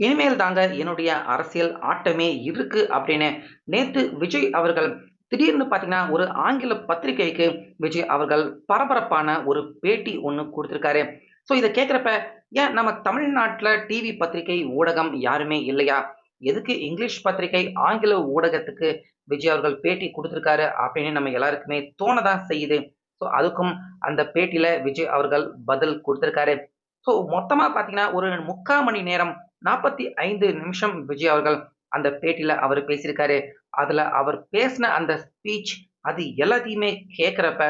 இனிமேல் தாங்க என்னுடைய அரசியல் ஆட்டமே இருக்கு அப்படின்னு நேத்து விஜய் அவர்கள் திடீர்னு பார்த்தீங்கன்னா ஒரு ஆங்கில பத்திரிகைக்கு விஜய் அவர்கள் பரபரப்பான ஒரு பேட்டி ஒன்று கொடுத்துருக்காரு. ஸோ இதை கேட்குறப்ப ஏன் நம்ம தமிழ்நாட்டில் டிவி பத்திரிகை ஊடகம் யாருமே இல்லையா? எதுக்கு இங்கிலீஷ் பத்திரிகை ஆங்கில ஊடகத்துக்கு விஜய் அவர்கள் பேட்டி கொடுத்துருக்காரு அப்படின்னு நம்ம எல்லாருக்குமே தோணதான் செய்யுது. ஸோ அதுக்கும் அந்த பேட்டியில் விஜய் அவர்கள் பதில் கொடுத்துருக்காரு. ஸோ மொத்தமாக பார்த்தீங்கன்னா ஒரு முக்கால் மணி நேரம் நாற்பத்தி ஐந்து நிமிஷம் விஜய் அவர்கள் அந்த பேட்டியில் அவர் பேசியிருக்காரு. அதில் அவர் பேசின அந்த ஸ்பீச் அது எல்லாத்தையுமே கேட்குறப்ப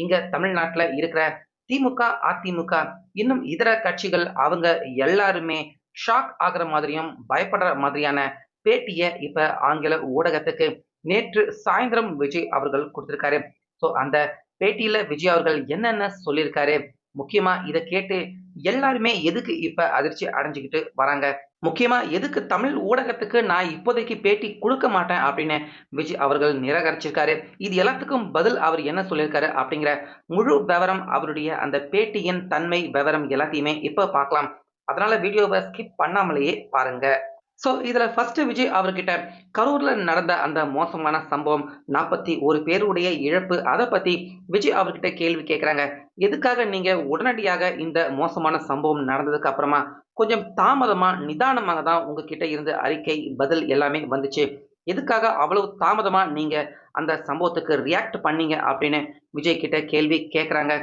இங்கே தமிழ்நாட்டில் இருக்கிற திமுக அதிமுக இன்னும் இதர கட்சிகள் அவங்க எல்லாருமே ஷாக் ஆகிற மாதிரியும் பயப்படுற மாதிரியான பேட்டியை இப்போ ஆங்கில ஊடகத்துக்கு நேற்று சாயந்தரம் விஜய் அவர்கள் கொடுத்திருக்காரு. ஸோ அந்த பேட்டியில் விஜய் அவர்கள் என்னென்ன சொல்லியிருக்காரு? முக்கியமாக இதை கேட்டு எல்லாருமே எதுக்கு இப்ப அதிர்ச்சி அடைஞ்சுக்கிட்டு வராங்க? முக்கியமா எதுக்கு தமிழ் ஊடகத்துக்கு நான் இப்போதைக்கு பேட்டி கொடுக்க மாட்டேன் அப்படின்னு விஜய் அவர்கள் நிராகரிச்சிருக்காரு. இது எல்லாத்துக்கும் பதில் அவர் என்ன சொல்லியிருக்காரு அப்படிங்கிற முழு விவரம் அவருடைய அந்த பேட்டியின் தன்மை விவரம் எல்லாத்தையுமே இப்ப பார்க்கலாம். அதனால வீடியோவை ஸ்கிப் பண்ணாமலேயே பாருங்க. ஸோ இதில் ஃபர்ஸ்ட் விஜய் அவர்கிட்ட கரூரில் நடந்த அந்த மோசமான சம்பவம் நாற்பத்தி ஒரு பேருடைய இழப்பு அதை பற்றி விஜய் அவர்கிட்ட கேள்வி கேட்குறாங்க எதுக்காக நீங்கள் உடனடியாக இந்த மோசமான சம்பவம் நடந்ததுக்கு அப்புறமா கொஞ்சம் தாமதமாக நிதானமாக தான் உங்ககிட்ட இருந்து அறிக்கை பதில் எல்லாமே வந்துச்சு. எதுக்காக அவ்வளவு தாமதமாக நீங்கள் அந்த சம்பவத்துக்கு ரியாக்ட் பண்ணீங்க அப்படின்னு விஜய் கிட்ட கேள்வி கேட்குறாங்க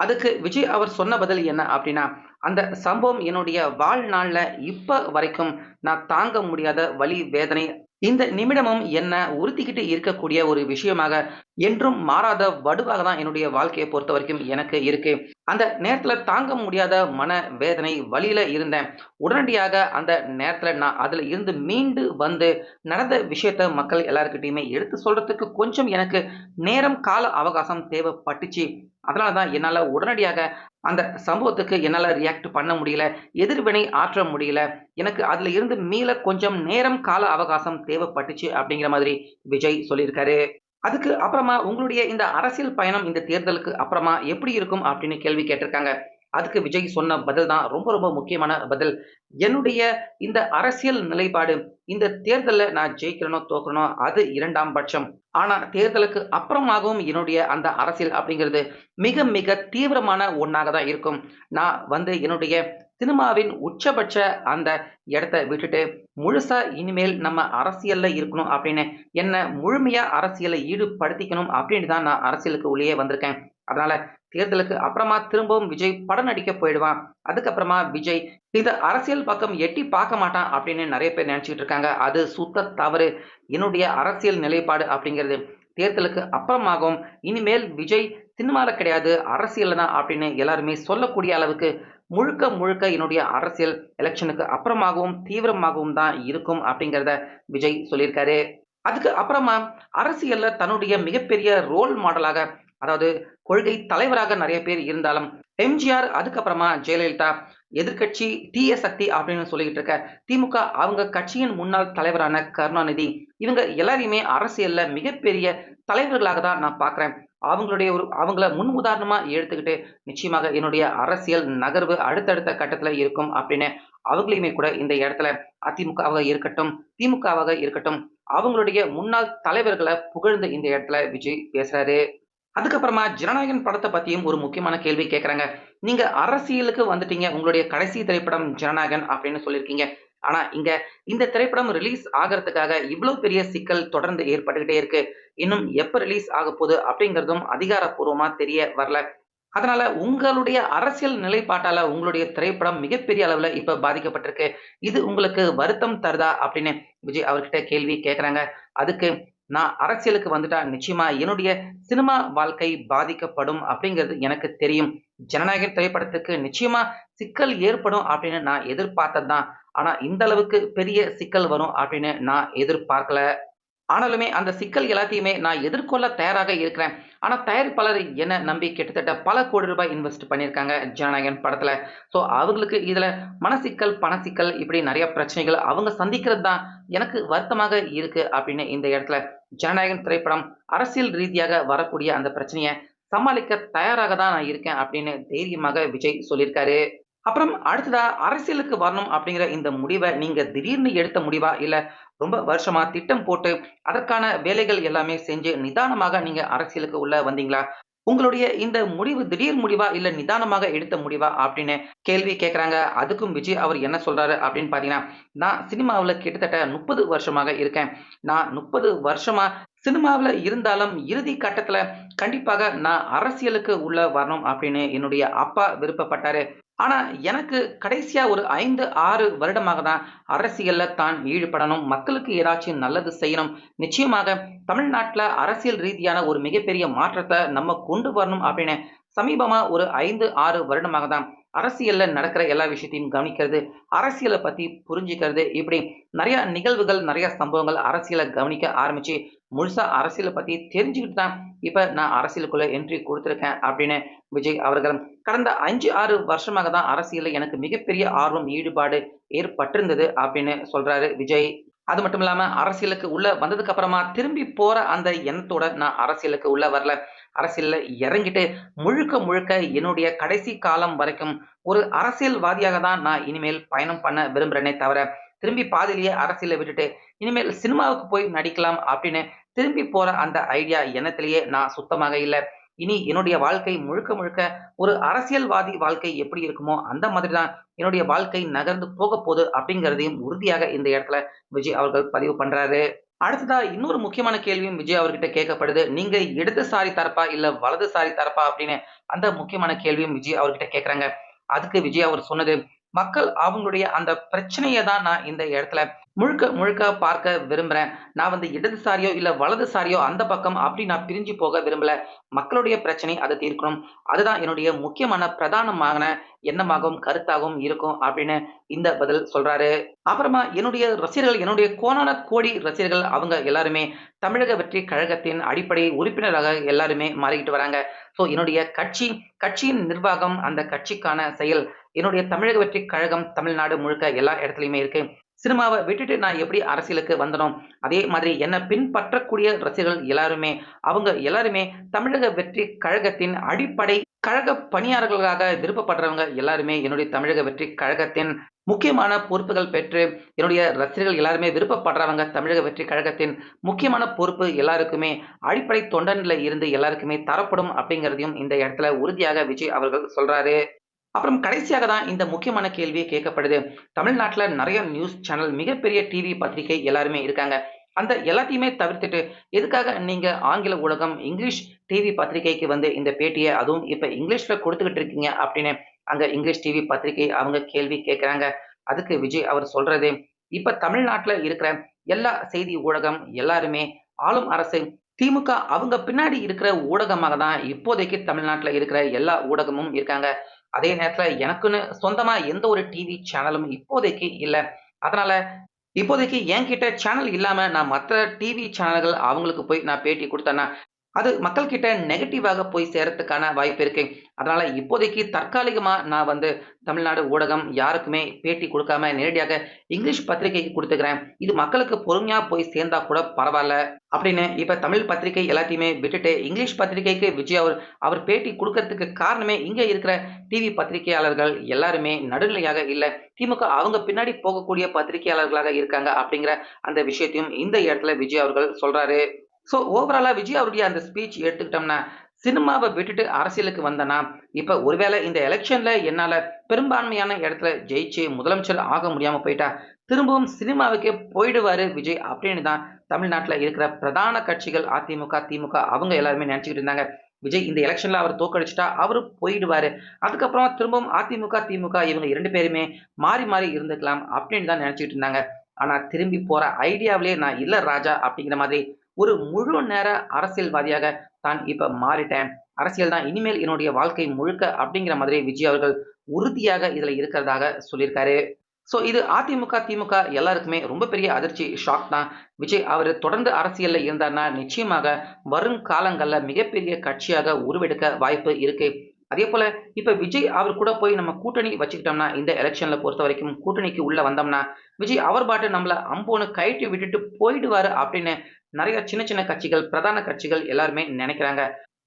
அதுக்கு விஜய் அவர் சொன்ன பதில் என்ன அப்படின்னா அந்த சம்பவம் என்னுடைய வாழ்நாளில் இப்போ வரைக்கும் நான் தாங்க முடியாத வலி வேதனை இந்த நிமிடமும் என்ன உறுத்திக்கிட்டு இருக்கக்கூடிய ஒரு விஷயமாக என்றும் மாறாத வடுவாக தான் என்னுடைய வாழ்க்கையை பொறுத்த வரைக்கும் எனக்கு இருக்கு. அந்த நேரத்தில் தாங்க முடியாத மன வேதனை வழியில இருந்தேன். உடனடியாக அந்த நேரத்தில் நான் அதில் இருந்து மீண்டு வந்து நடந்த விஷயத்த மக்கள் எல்லாருக்கிட்டையுமே எடுத்து சொல்றதுக்கு கொஞ்சம் எனக்கு நேரம் கால அவகாசம் தேவைப்பட்டுச்சு. அதனால தான் என்னால் உடனடியாக அந்த சம்பவத்துக்கு என்னால் ரியாக்ட் பண்ண முடியல எதிர்வினை ஆற்ற முடியல. எனக்கு அதில் இருந்து மீள கொஞ்சம் நேரம் கால அவகாசம் தேவைப்பட்டுச்சு அப்படிங்கிற மாதிரி விஜய் சொல்லியிருக்காரு. அதுக்கு அப்புறமா உங்களுடைய இந்த அரசியல் பயணம் இந்த தேர்தலுக்கு அப்புறமா எப்படி இருக்கும் அப்படின்னு கேள்வி கேட்டிருக்காங்க. அதுக்கு விஜய் சொன்ன பதில் தான் ரொம்ப ரொம்ப முக்கியமான பதில். என்னுடைய இந்த அரசியல் நிலைப்பாடு இந்த தேர்தலில் நான் ஜெயிக்கிறனோ தோக்கிறனோ அது இரண்டாம் பட்சம். ஆனா தேர்தலுக்கு அப்புறமாகவும் என்னுடைய அந்த அரசியல் அப்படிங்கிறது மிக மிக தீவிரமான ஒன்றாக தான் இருக்கும். நான் வந்து என்னுடைய சினிமாவின் உச்சபட்ச அந்த இடத்த விட்டுட்டு முழுசா இனிமேல் நம்ம அரசியல்ல இருக்கணும் அப்படின்னு என்ன முழுமையா அரசியலை ஈடுபடுத்திக்கணும் அப்படின்னு தான் நான் அரசியலுக்கு உள்ளே வந்திருக்கேன். அதனால தேர்தலுக்கு அப்புறமா திரும்பவும் விஜய் படம் நடிக்க போயிடுவான். அதுக்கப்புறமா விஜய் இந்த அரசியல் பக்கம் எட்டி பார்க்க மாட்டான் அப்படின்னு நிறைய பேர் நினைச்சிட்டு இருக்காங்க. அது சுத்த தவறு. என்னுடைய அரசியல் நிலைப்பாடு அப்படிங்கிறது தேர்தலுக்கு அப்புறமாகவும் இனிமேல் விஜய் சினிமாவில் கிடையாது அரசியல் தான் அப்படின்னு எல்லாருமே சொல்லக்கூடிய அளவுக்கு முழுக்க முழுக்க என்னுடைய அரசியல் எலெக்ஷனுக்கு அப்புறமாகவும் தீவிரமாகவும் தான் இருக்கும் அப்படிங்கிறத விஜய் சொல்லியிருக்காரு. அதுக்கு அப்புறமா அரசியல்ல தன்னுடைய மிகப்பெரிய ரோல் மாடலாக அதாவது கொள்கை தலைவராக நிறைய பேர் இருந்தாலும் எம்ஜிஆர் அதுக்கப்புறமா ஜெயலலிதா எதிர்கட்சி தீய சக்தி அப்படின்னு சொல்லிக்கிட்டு இருக்க திமுக அவங்க கட்சியின் முன்னாள் தலைவரான கருணாநிதி. இவங்க எல்லாரையுமே அரசியல்ல மிகப்பெரிய தலைவர்களாக தான் நான் பார்க்குறேன் அவங்களுடைய ஒரு அவங்கள முன் உதாரணமா எடுத்துக்கிட்டு நிச்சயமாக என்னுடைய அரசியல் நகர்வு அடுத்தடுத்த கட்டத்துல இருக்கும் அப்படின்னு அவங்களையுமே கூட இந்த இடத்துல அதிமுகவாக இருக்கட்டும் திமுகவாக இருக்கட்டும் அவங்களுடைய முன்னாள் தலைவர்களை புகழ்ந்து இந்த இடத்துல விஜய் பேசுறாரு. அதுக்கப்புறமா ஜனநாயகன் படத்தை பத்தியும் ஒரு முக்கியமான கேள்வி கேட்குறாங்க நீங்க அரசியலுக்கு வந்துட்டீங்க உங்களுடைய கடைசி திரைப்படம் ஜனநாயகன் அப்படின்னு சொல்லியிருக்கீங்க ஆனா இங்க இந்த திரைப்படம் ரிலீஸ் ஆகிறதுக்காக இவ்வளவு பெரிய சிக்கல் தொடர்ந்து ஏற்பட்டுக்கிட்டே இருக்கு. இன்னும் எப்ப ரிலீஸ் ஆக போகுது அப்படிங்கிறதும் அதிகாரப்பூர்வமா தெரிய வரல. அதனால உங்களுடைய அரசியல் நிலைப்பாட்டால உங்களுடைய திரைப்படம் மிகப்பெரிய அளவுல இப்ப பாதிக்கப்பட்டிருக்கு. இது உங்களுக்கு வருத்தம் தருதா அப்படின்னு விஜய் அவர்கிட்ட கேள்வி கேட்குறாங்க அதுக்கு நான் அரசியலுக்கு வந்துட்டா நிச்சயமா என்னுடைய சினிமா வாழ்க்கை பாதிக்கப்படும் அப்படிங்கிறது எனக்கு தெரியும். ஜனநாயகன் திரைப்படத்துக்கு நிச்சயமா சிக்கல் ஏற்படும் அப்படின்னு நான் எதிர்பார்த்தது தான் ஆனா இந்த அளவுக்கு பெரிய சிக்கல் வரும் அப்படின்னு நான் எதிர்பார்க்கல. ஆனாலுமே அந்த சிக்கல் எல்லாத்தையுமே நான் எதிர்கொள்ள தயாராக இருக்கிறேன். ஆனால் தயாரிப்பாளர் என்ன நம்பி கிட்டத்தட்ட பல கோடி ரூபாய் இன்வெஸ்ட் பண்ணியிருக்காங்க ஜனநாயகன் படத்தில். ஸோ அவங்களுக்கு இதில் மனசிக்கல் பணசிக்கல் இப்படி நிறைய பிரச்சனைகள் அவங்க சந்திக்கிறது தான் எனக்கு வருத்தமாக இருக்குது அப்படின்னு இந்த இடத்துல ஜனநாயகன் திரைப்படம் அரசியல் ரீதியாக வரக்கூடிய அந்த பிரச்சனையை சமாளிக்க தயாராக தான் நான் இருக்கேன் அப்படின்னு தைரியமாக விஜய் சொல்லியிருக்காரு. அப்புறம் அடுத்ததா அரசியலுக்கு வரணும் அப்படிங்கிற இந்த முடிவை நீங்க திடீர்னு எடுத்த முடிவா? இல்ல ரொம்ப வருஷமா திட்டம் போட்டு அதற்கான வேலைகள் எல்லாமே செஞ்சு நிதானமாக நீங்க அரசியலுக்கு உள்ள வந்தீங்களா? உங்களுடைய இந்த முடிவு திடீர் முடிவா? இல்ல நிதானமாக எடுத்த முடிவா? அப்படின்னு கேள்வி கேட்கறாங்க. அதுக்கும் விஜய் அவர் என்ன சொல்றாரு அப்படின்னு பார்த்தீங்கன்னா, நான் சினிமாவில் கிட்டத்தட்ட 30 வருஷமாக இருக்கேன். நான் 30 வருஷமா சினிமாவில் இருந்தாலும் இறுதி கட்டத்தில் கண்டிப்பாக நான் அரசியலுக்கு உள்ள வரணும் அப்படின்னு என்னுடைய அப்பா விருப்பப்பட்டாரு. ஆனால் எனக்கு கடைசியாக ஒரு 5, 6 வருடமாக தான் அரசியலில் தான் ஈடுபடணும். மக்களுக்கு ஏதாச்சும் நல்லது செய்யணும். நிச்சயமாக தமிழ்நாட்டில் அரசியல் ரீதியான ஒரு மிகப்பெரிய மாற்றத்தை நம்ம கொண்டு வரணும் அப்படின்னு சமீபமாக ஒரு 5, 6 வருடமாக தான் அரசியலில் நடக்கிற எல்லா விஷயத்தையும் கவனிக்கிறது, அரசியலை பற்றி புரிஞ்சுக்கிறது, இப்படி நிறையா நிகழ்வுகள், நிறையா சம்பவங்கள் அரசியலை கவனிக்க ஆரம்பித்து முழுசா அரசியலை பற்றி தெரிஞ்சுக்கிட்டு தான் இப்போ நான் அரசியலுக்குள்ளே என்ட்ரி கொடுத்துருக்கேன் அப்படின்னு விஜய் அவர்கள் கடந்த 5, 6 வருஷமாக தான் அரசியலில் எனக்கு மிகப்பெரிய ஆர்வம், ஈடுபாடு ஏற்பட்டிருந்தது அப்படின்னு சொல்கிறாரு விஜய். அது மட்டும் இல்லாமல் அரசியலுக்கு உள்ளே வந்ததுக்கு அப்புறமா திரும்பி போகிற அந்த எண்ணத்தோட நான் அரசியலுக்கு உள்ளே வரல. அரசியலில் இறங்கிட்டு முழுக்க முழுக்க என்னுடைய கடைசி காலம் வரைக்கும் ஒரு அரசியல்வாதியாக தான் நான் இனிமேல் பயணம் பண்ண விரும்புகிறேனே தவிர, திரும்பி பாதிலேயே அரசியல விட்டுட்டு இனிமேல் சினிமாவுக்கு போய் நடிக்கலாம் அப்படின்னு திரும்பி போற அந்த ஐடியா எண்ணத்திலேயே நான் சுத்தமாக இல்லை இனி என்னுடைய வாழ்க்கை முழுக்க முழுக்க ஒரு அரசியல்வாதி வாழ்க்கை எப்படி இருக்குமோ, அந்த மாதிரி தான் என்னுடைய வாழ்க்கை நகர்ந்து போக போகுது அப்படிங்கிறதையும் உறுதியாக இந்த இடத்துல விஜய் அவர்கள் பதிவு பண்றாரு. அடுத்ததா இன்னொரு முக்கியமான கேள்வியும் விஜய் அவர்கிட்ட கேட்கப்படுது. நீங்க இடதுசாரி தரப்பா? இல்ல வலதுசாரி தரப்பா? அப்படின்னு அந்த முக்கியமான கேள்வியும் விஜய் அவர்கிட்ட கேட்கறாங்க. அதுக்கு விஜய் அவர் சொன்னது, மக்கள் அவங்களுடைய அந்த பிரச்சனையை தான் நான் இந்த இடத்துல முழுக்க முழுக்க பார்க்க விரும்புகிறேன் நான் வந்து இடதுசாரியோ, இல்லை வலதுசாரியோ அந்த பக்கம் அப்படி நான் பிரிஞ்சு போக விரும்பல. மக்களுடைய பிரச்சனை அதை தீர்க்கணும். அதுதான் என்னுடைய முக்கியமான பிரதானமான எண்ணமாகவும், கருத்தாகவும் இருக்கும் அப்படின்னு இந்த பதில் சொல்றாரு. அப்புறமா என்னுடைய ரசிகர்கள், என்னுடைய கோணான கோடி ரசிகர்கள் அவங்க எல்லாருமே தமிழக வெற்றி கழகத்தின் அடிப்படை உறுப்பினராக எல்லாருமே மாறிக்கிட்டு வராங்க. ஸோ என்னுடைய கட்சி, கட்சியின் நிர்வாகம், அந்த கட்சிக்கான செயல், என்னுடைய தமிழக வெற்றி கழகம் தமிழ்நாடு முழுக்க எல்லா இடத்துலையுமே இருக்கு. சினிமாவை விட்டுட்டு நான் எப்படி அரசியலுக்கு வந்தனோ, அதே மாதிரி என்னை பின்பற்றக்கூடிய ரசிகர்கள் எல்லாருமே, அவங்க எல்லாருமே தமிழக வெற்றி கழகத்தின் அடிப்படை கழக பணியாளர்களாக விருப்பப்படுறவங்க எல்லாருமே என்னுடைய தமிழக வெற்றி கழகத்தின் முக்கியமான பொறுப்புகள் பெற்று, என்னுடைய ரசிகர்கள் எல்லாருமே விருப்பப்படுறவங்க தமிழக வெற்றி கழகத்தின் முக்கியமான பொறுப்பு எல்லாருக்குமே அடிப்படை தொண்டனில் இருந்து எல்லாருக்குமே தரப்படும் அப்படிங்கிறதையும் இந்த இடத்துல உறுதியாக விஜய் அவர்கள் சொல்றாரு. அப்புறம் கடைசியாக தான் இந்த முக்கியமான கேள்வி கேட்கப்படுது. தமிழ்நாட்டுல நிறைய நியூஸ் சேனல், மிகப்பெரிய டிவி, பத்திரிகை எல்லாருமே இருக்காங்க. அந்த எல்லாத்தையுமே தவிர்த்துட்டு எதுக்காக நீங்க ஆங்கில ஊடகம், இங்கிலீஷ் டிவி, பத்திரிகைக்கு வந்து இந்த பேட்டியை அதுவும் இப்ப இங்கிலீஷ்ல கொடுத்துக்கிட்டு இருக்கீங்க அப்படின்னு அங்க இங்கிலீஷ் டிவி, பத்திரிகை அவங்க கேள்வி கேட்கறாங்க. அதுக்கு விஜய் அவர் சொல்றது, இப்ப தமிழ்நாட்டுல இருக்கிற எல்லா செய்தி ஊடகம் எல்லாருமே ஆளும் அரசு திமுக அவங்க பின்னாடி இருக்கிற ஊடகமாக தான் இப்போதைக்கு தமிழ்நாட்டில் இருக்கிற எல்லா ஊடகமும் இருக்காங்க. அதே நேரத்துல எனக்குன்னு சொந்தமா எந்த ஒரு டிவி சேனலும் இப்போதைக்கு இல்ல. அதனால இப்போதைக்கு என்கிட்ட சேனல் இல்லாம நான் மத்த டிவி சேனல்கள் அவங்களுக்கு போய் நான் பேட்டி கொடுத்தேன்னா அது மக்கள் கிட்ட நெகட்டிவாக போய் சேரத்துக்கான வாய்ப்பு இருக்கு. அதனால இப்போதைக்கு தற்காலிகமா நான் வந்து தமிழ்நாடு ஊடகம் யாருக்குமே பேட்டி கொடுக்காம நேரடியாக இங்கிலீஷ் பத்திரிகைக்கு கொடுத்துக்கிறேன் இது மக்களுக்கு பொறுமையா போய் சேர்ந்தா கூட பரவாயில்ல அப்படின்னு இப்ப தமிழ் பத்திரிகை எல்லாத்தையுமே விட்டுட்டு இங்கிலீஷ் பத்திரிகைக்கு விஜய் அவர் அவர் பேட்டி கொடுக்கறதுக்கு காரணமே இங்க இருக்கிற டிவி பத்திரிகையாளர்கள் எல்லாருமே நடுநிலையாக இல்லை திமுக அவங்க பின்னாடி போகக்கூடிய பத்திரிகையாளர்களாக இருக்காங்க அப்படிங்கிற அந்த விஷயத்தையும் இந்த இடத்துல விஜய் அவர்கள் சொல்றாரு. ஸோ ஓவராலாக விஜய் அவருடைய அந்த ஸ்பீச் எடுத்துக்கிட்டோம்னா, சினிமாவை விட்டுட்டு அரசியலுக்கு வந்தேன்னா, இப்போ ஒருவேளை இந்த எலெக்ஷனில் என்னால் பெரும்பான்மையான இடத்துல ஜெயிச்சு முதலமைச்சர் ஆக முடியாமல் போயிட்டா, திரும்பவும் சினிமாவுக்கே போயிடுவாரு விஜய் அப்படின்னு தான் தமிழ்நாட்டில் இருக்கிற பிரதான கட்சிகள் அதிமுக, திமுக அவங்க எல்லாருமே நினச்சிக்கிட்டு இருந்தாங்க. விஜய் இந்த எலெக்ஷனில் அவர் தோக்கடிச்சிட்டா அவர் போயிடுவாரு. அதுக்கப்புறம் திரும்பவும் அதிமுக, திமுக இவங்க இரண்டு பேருமே மாறி மாறி இருந்துக்கலாம் அப்படின்னு தான் நினச்சிக்கிட்டு இருந்தாங்க. ஆனால் திரும்பி போகிற ஐடியாவிலேயே நான் இல்லை ராஜா அப்படிங்கிற மாதிரி ஒரு முழு நேர அரசியல்வாதியாக தான் இப்ப மாறிட்டேன். அரசியல் தான் இனிமேல் என்னுடைய வாழ்க்கை முழுக்க அப்படிங்கிற மாதிரி விஜய் அவர்கள் உறுதியாக இதுல இருக்கிறதாக சொல்லியிருக்காரு. ஸோ இது அதிமுக, திமுக எல்லாருக்குமே ரொம்ப பெரிய அதிர்ச்சி, ஷாக் தான். விஜய் அவர் தொடர்ந்து அரசியலில் இருந்தார்னா, நிச்சயமாக வரும் காலங்களில் மிகப்பெரிய கட்சியாக உருவெடுக்க வாய்ப்பு இருக்கு. அதேபோல இப்ப விஜய் அவர் கூட போய் நம்ம கூட்டணி வச்சுக்கிட்டோம்னா, இந்த எலெக்ஷனில் பொறுத்த வரைக்கும் கூட்டணிக்கு உள்ள வந்தோம்னா, விஜய் அவர் பாட்டு நம்மள அம்போன்னு கைட்டு விட்டுட்டு போயிடுவாரு அப்படின்னு நிறைய சின்ன சின்ன கட்சிகள், பிரதான கட்சிகள் எல்லாருமே நினைக்கிறாங்க.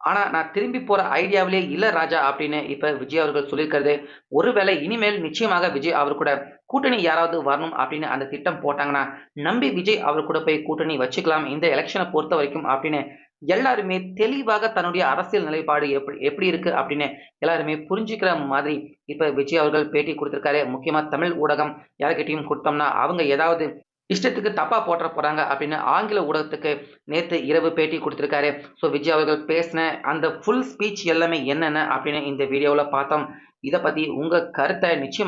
ஆனா நான் திரும்பி போற ஐடியாவிலே இல்ல ராஜா அப்படின்னு இப்ப விஜய் அவர்கள் சொல்லியிருக்கிறது. ஒருவேளை இனிமேல் நிச்சயமாக விஜய் அவர் கூட கூட்டணி யாராவது வரணும் அப்படின்னு அந்த திட்டம் போட்டாங்கன்னா நம்பி விஜய் அவர் கூட போய் கூட்டணி வச்சுக்கலாம். இந்த எலெக்ஷனை பொறுத்த வரைக்கும் அப்படின்னு எல்லாருமே தெளிவாக தன்னுடைய அரசியல் நிலைப்பாடு எப்படி எப்படி இருக்கு அப்படின்னு எல்லாருமே புரிஞ்சுக்கிற மாதிரி இப்ப விஜய் அவர்கள் பேட்டி கொடுத்திருக்காரு. முக்கியமா தமிழ் ஊடகம் யாருக்கிட்டையும் கொடுத்தோம்னா அவங்க ஏதாவது இஷ்டத்துக்கு தப்பா போட்டுற போறாங்க அப்படின்னு ஆங்கில ஊடகத்துக்கு நேற்று இரவு பேட்டி கொடுத்துருக்காரு. ஸோ விஜய் அவர்கள் பேசின அந்த ஃபுல் ஸ்பீச் எல்லாமே என்னென்ன அப்படின்னு இந்த வீடியோவில் பார்த்தோம். இதை பற்றி உங்கள் கருத்தை நிச்சயமாக